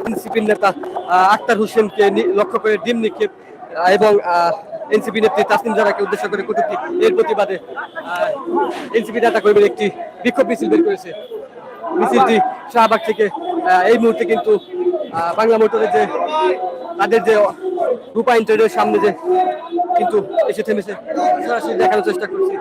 এনসিপির নেতা আহ, আক্তার হোসেনকে লক্ষ্য করে ডিম নিক্ষেপ এবং এনসিপি নেত্রী তাসনিম জারাকে উদ্দেশ্য করে কটূক্তি এর প্রতিবাদে এনসিপি নেতা কর্মীর একটি বিক্ষোভ মিছিল বের করেছে। মিছিলটি শাহবাগ থেকে এই মুহূর্তে কিন্তু বাংলা মোটরের যে তাদের যে রূপায়ণ ট্রেডের সামনে যে কিন্তু এসে থেমেছে। সরাসরি দেখানোর চেষ্টা করছি।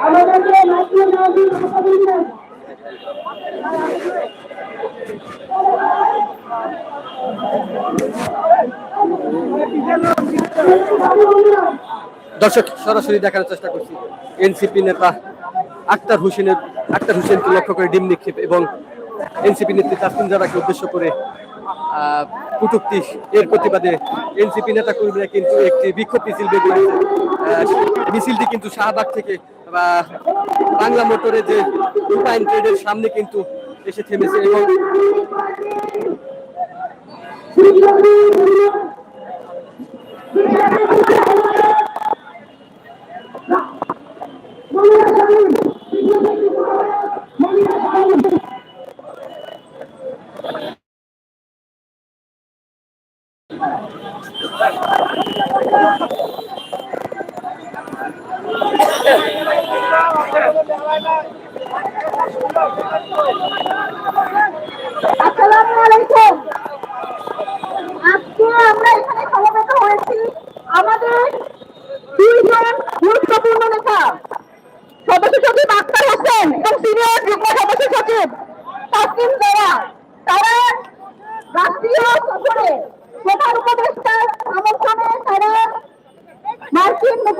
আমাদেরকে মাইক্রো নাগরিক মোকাবিলা দর্শক সরাসরি দেখানোর চেষ্টা করছি। এনসিপি নেতা আক্তার হোসেনের, আক্তার হোসেনকে লক্ষ্য করে ডিম নিক্ষেপ এবং এনসিপি নেত্রী তাসমিন জারাকে উদ্দেশ্য করে কটূক্তি এর প্রতিবাদে এনসিপি নেতা কর্মীরা কিন্তু একটি বিক্ষোভ মিছিল বের করেছে। মিছিলটি কিন্তু শাহবাগ থেকে, বা বাংলা মোটরে যে রূপায়ণ ট্রেডের সামনে কিন্তু এসে থেমেছে এবং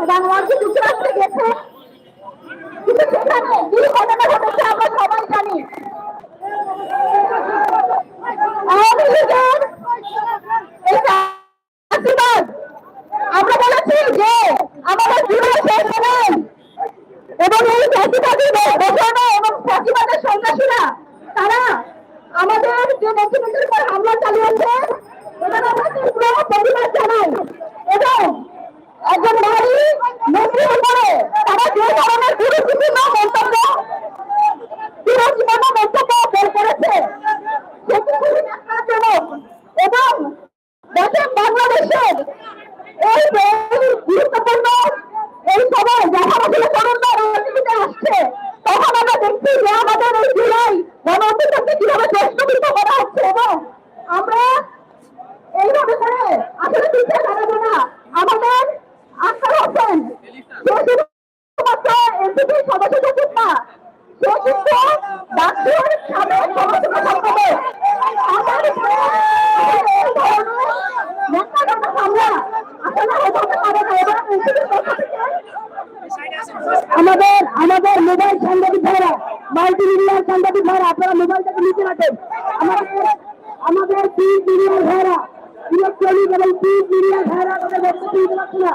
মার্কিন মার্কিন যুক্তরাষ্ট্রে গেছে এই গুরুত্বপূর্ণ, এই সময় যখন আসলে তরুণরা রাজনীতিতে আসছে। তখন আমরা দেখছি যে আমাদের এই জুলাই গণ অভ্যুত্থানকে কীভাবে প্রশ্নবিদ্ধ করা হচ্ছে এবং আমরা এইভাবে করে আসলে পিছিয়ে দাঁড়াবো না, আমাদের আক্তার হোসেন সে সদস্য সচিব না আমাদের আমাদের মোবাইল সাংবাদিক ভাইরা মাল্টি মিডিয়ার সাংবাদিক ভাইরা, আপনারা মোবাইলটাকে নিচে রাখেন আমাদের আমাদের প্রিন্ট মিডিয়ার ভাইরা, ইলেকট্রনিক এবং প্রিন্ট মিডিয়ার ভাইরা তাদের বক্তব্য দিতে না।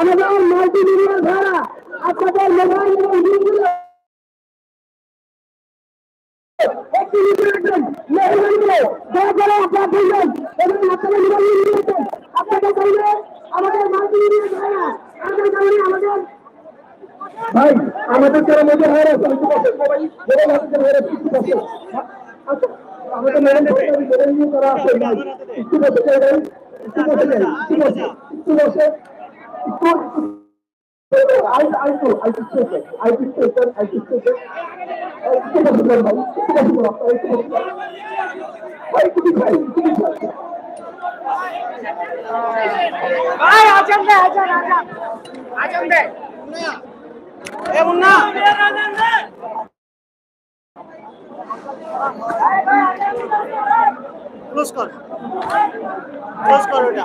আমাদের মাল্টি মিডিয়ার ভাইরা, আপনাদের মোবাইল ভাই আমাদের যারা মেজর ভাইরা সবাই আমাদের আচ্ছা, I, I I. I do take. I ভাই আজম দে আজম আজম। আজম দে ক্লোজ কর। ক্লোজ কর ওটা।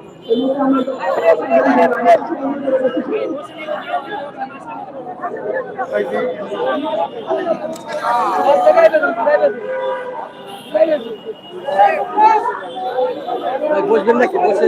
বসবেন নাকি বসে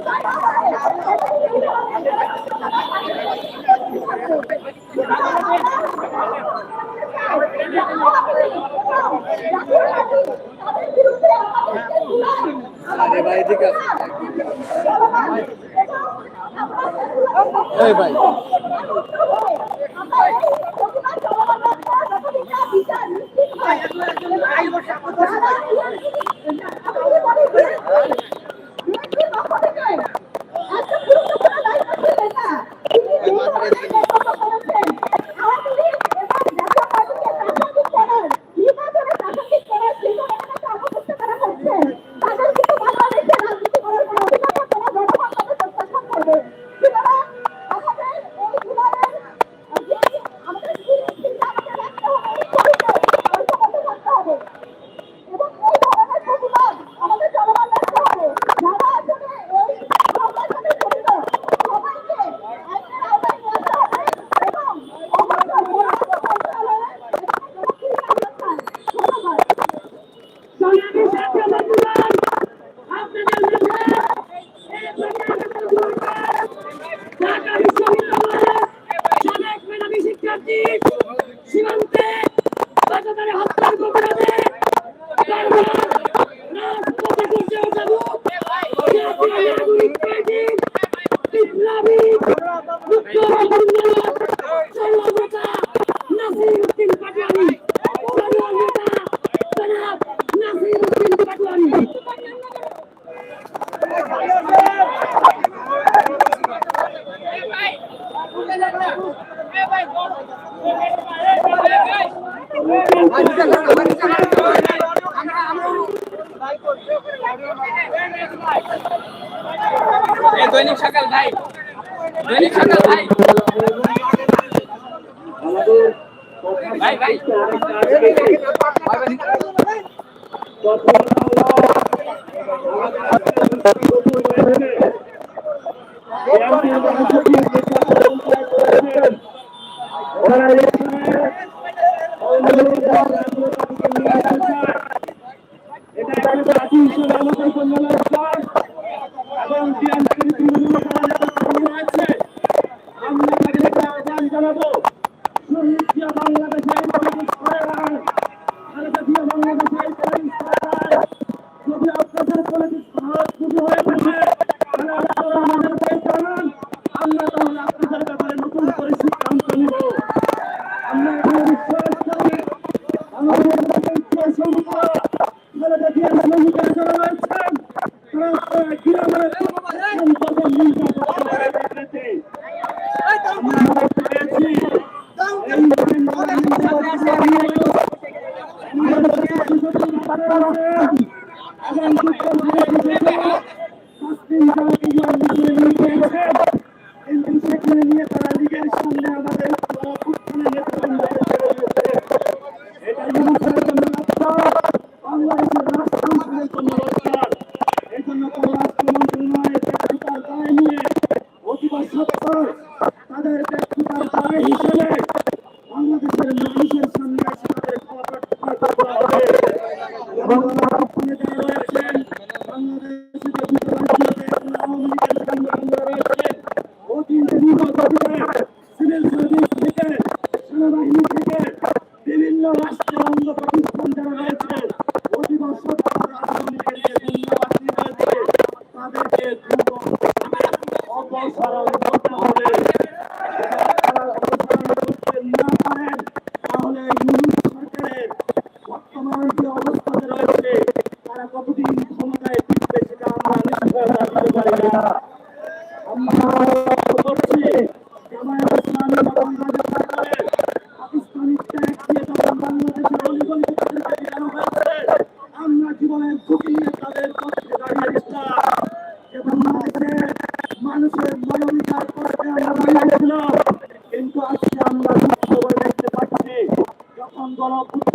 ভাই দৈনিক সকাল ভাই। দৈনিক সকাল ভাই। ভাই ভাই। ganando. and you. গণ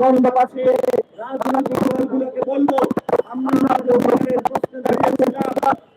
বঙ্গবাসী রাজনৈতিক দলগুলোকে বলব আমরা প্রশ্নে দাঁড়িয়েছিলাম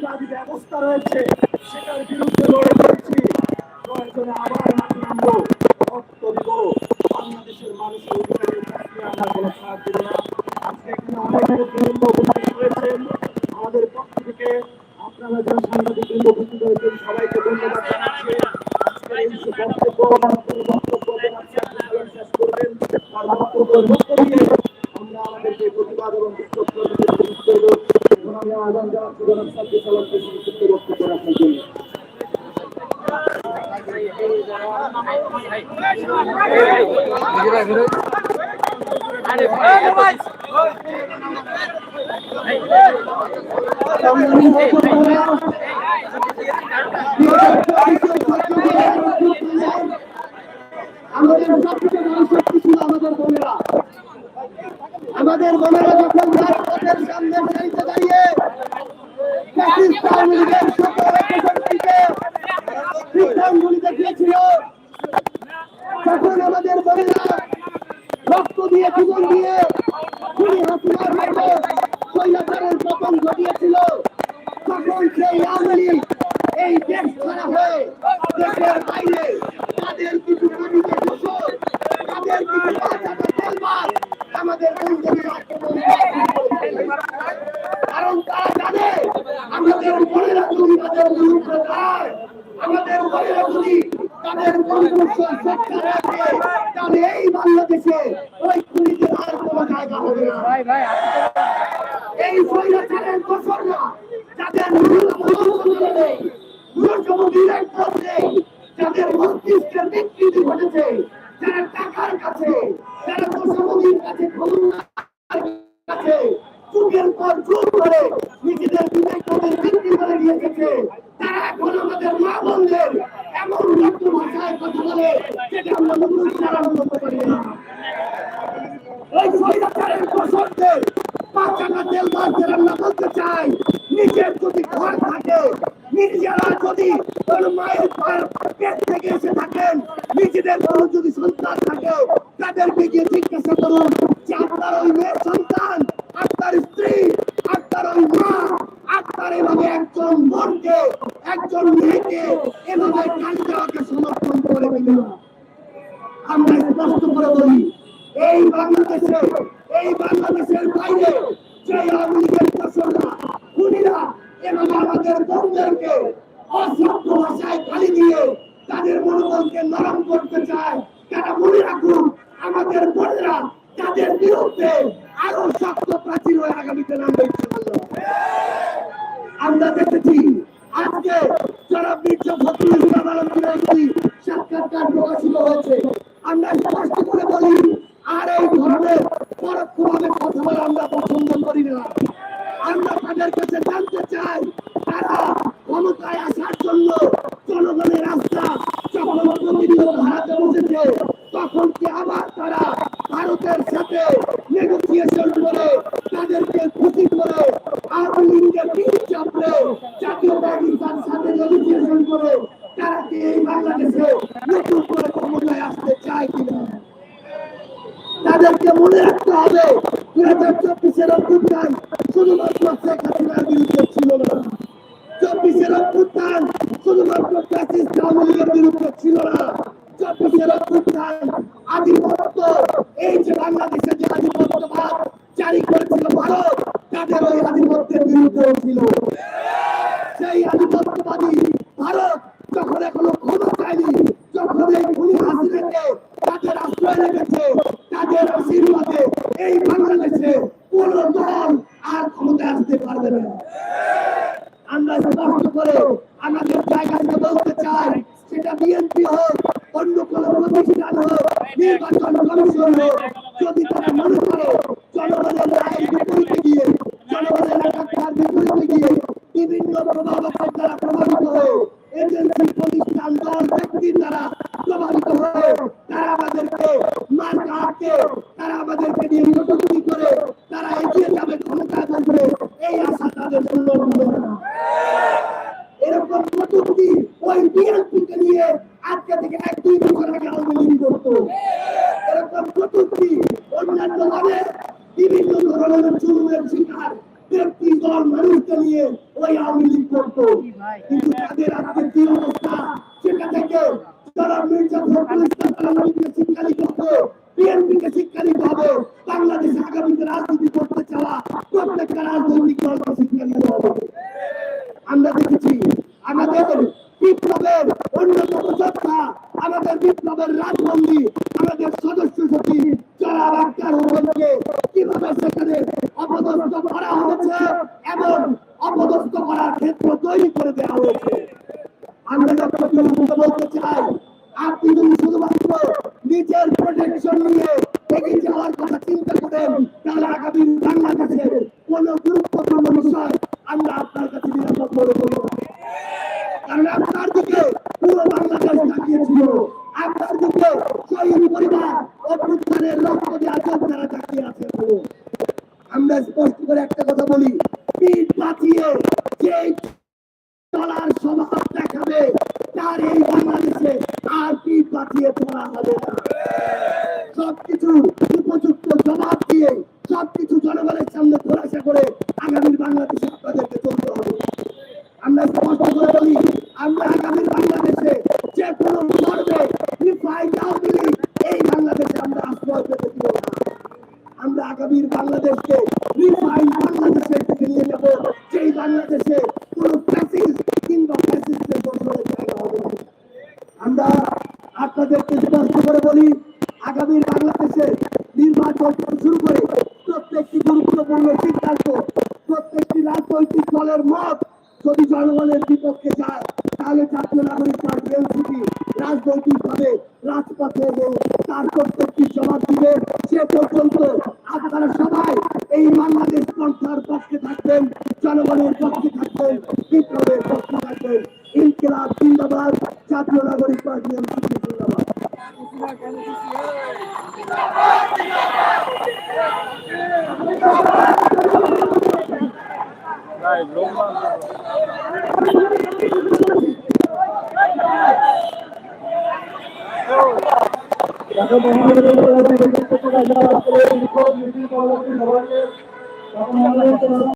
ব্যবস্থা রয়েছে। সেটার বিরুদ্ধে লড়ে আমাদের সবচেয়ে বড় শক্তি ছিল আমাদের বোনেরা আমাদের বোনেরা যখন রাজপথের সামনে সারিতে দাঁড়িয়ে পাকিস্তান লীগের সকল অপশক্তিকে বিধানগুলি দেখিয়েছিল Colombia. তারা এখন আমাদের মা বোনদের এমন রক্ত ভাষায় করতে পারি না। ওই স্বৈরাচারের দোষরদের পাঁচ টাকা তেল আমরা বলতে নিজের যদি ঘর থাকে, নিজেরা যদি ওর মায়ের পেট থেকে এসে থাকেন, নিজেদের কোনো যদি সন্তান থাকে, তাদেরকে গিয়ে জিজ্ঞাসা করুন সন্তান, আপনার স্ত্রী আপনার ওই মা আপনার এভাবে একজন বোনকে একজন মেয়েকে এভাবে কাজ সমর্থন করে দিল আমরা স্পষ্ট করে বলি, এই বাংলাদেশে, এই বাংলাদেশের বাইরে যে আওয়ামী লীগের খুনিরা এভাবে আমাদের বোনদেরকে অসভ্য ভাষায় গালি দিয়ে তাদের মনোবলকে নরম করতে চায়, তারা মনে রাখুন, আমাদের বোনেরা তাদের বিরুদ্ধে আরও শক্ত প্রাচীর হয়ে আগামীতে নামবে, ইনশাআল্লাহ। আমরা দেখেছি আজকে যারা মির্জা ফখরুল সাক্ষাৎকার প্রকাশিত হয়েছে। আমরা স্পষ্ট করে বলি, আর এই ধরনের পরোক্ষভাবে কথা বলা আমরা পছন্দ করি না। আমরা তাদের কাছে জানতে চাই, তারা ক্ষমতায় আসার জন্য জনগণের রাস্তা যখন প্রতিনিয়ত হারাতে বসেছে, তখন কি আবার তারা ভারতের সাথে mighty না। এরকম কটূক্তি ওই বিএনপিকে নিয়ে আজকে থেকে এক, দুই বছর আগে আওয়ামী করতো। এরকম কটূক্তি অন্যান্য ভাবে বিভিন্ন ধরনের চুলের শিকার ব্যক্তি, দল, মানুষকে নিয়ে ওই আওয়ামী লীগ করতো। কিন্তু তাদের আজকে কি অবস্থা, সেটা থেকে যারা মির্জা ফখরুল ইসলাম আলমগীরকে শিক্ষা দিতে বিএনপিকে শিক্ষা দিতে হবে। বাংলাদেশে আগামীতে রাজনীতি করতে চাওয়া প্রত্যেকটা রাজনৈতিক দলকে শিক্ষা দিতে হবে। আমরা দেখেছি, আমাদের বিপ্লবের অন্যতম যোদ্ধা, আমাদের বিপ্লবের রাজবন্দী, আমাদের সদস্য সচিব যারা আক্তার হোসেনকে কীভাবে সেখানে অপদস্থ করা হয়েছে এবং অপদস্থ করার ক্ষেত্র তৈরি করে দেওয়া হয়েছে আমরা ডক্টর ইউনুসকে বলতে চাই আপনি যদি শুধুমাত্র নিজের প্রোটেকশন নিয়ে এগিয়ে যাওয়ার কথা চিন্তা করেন তাহলে আগামী বাংলাদেশের কোন গুরুত্বপূর্ণ বিষয় আমরা আপনার কাছে নিরাপদ মনে করি না। কারণ আপনার দিকে পুরো বাংলাদেশ তাকিয়েছিল আপনার দিকে শহীদ পরিবার অভ্যুত্থানের রক্ত দিয়ে আচল তারা তাকিয়ে আছে আমরা স্পষ্ট করে একটা কথা বলি পিঠ বাঁচিয়ে যে চলার স্বভাব দেখাবে তার এই বাংলাদেশে আর পিঠ বাঁচিয়ে চলা হবে না সবকিছু জাতীয় নাগরিক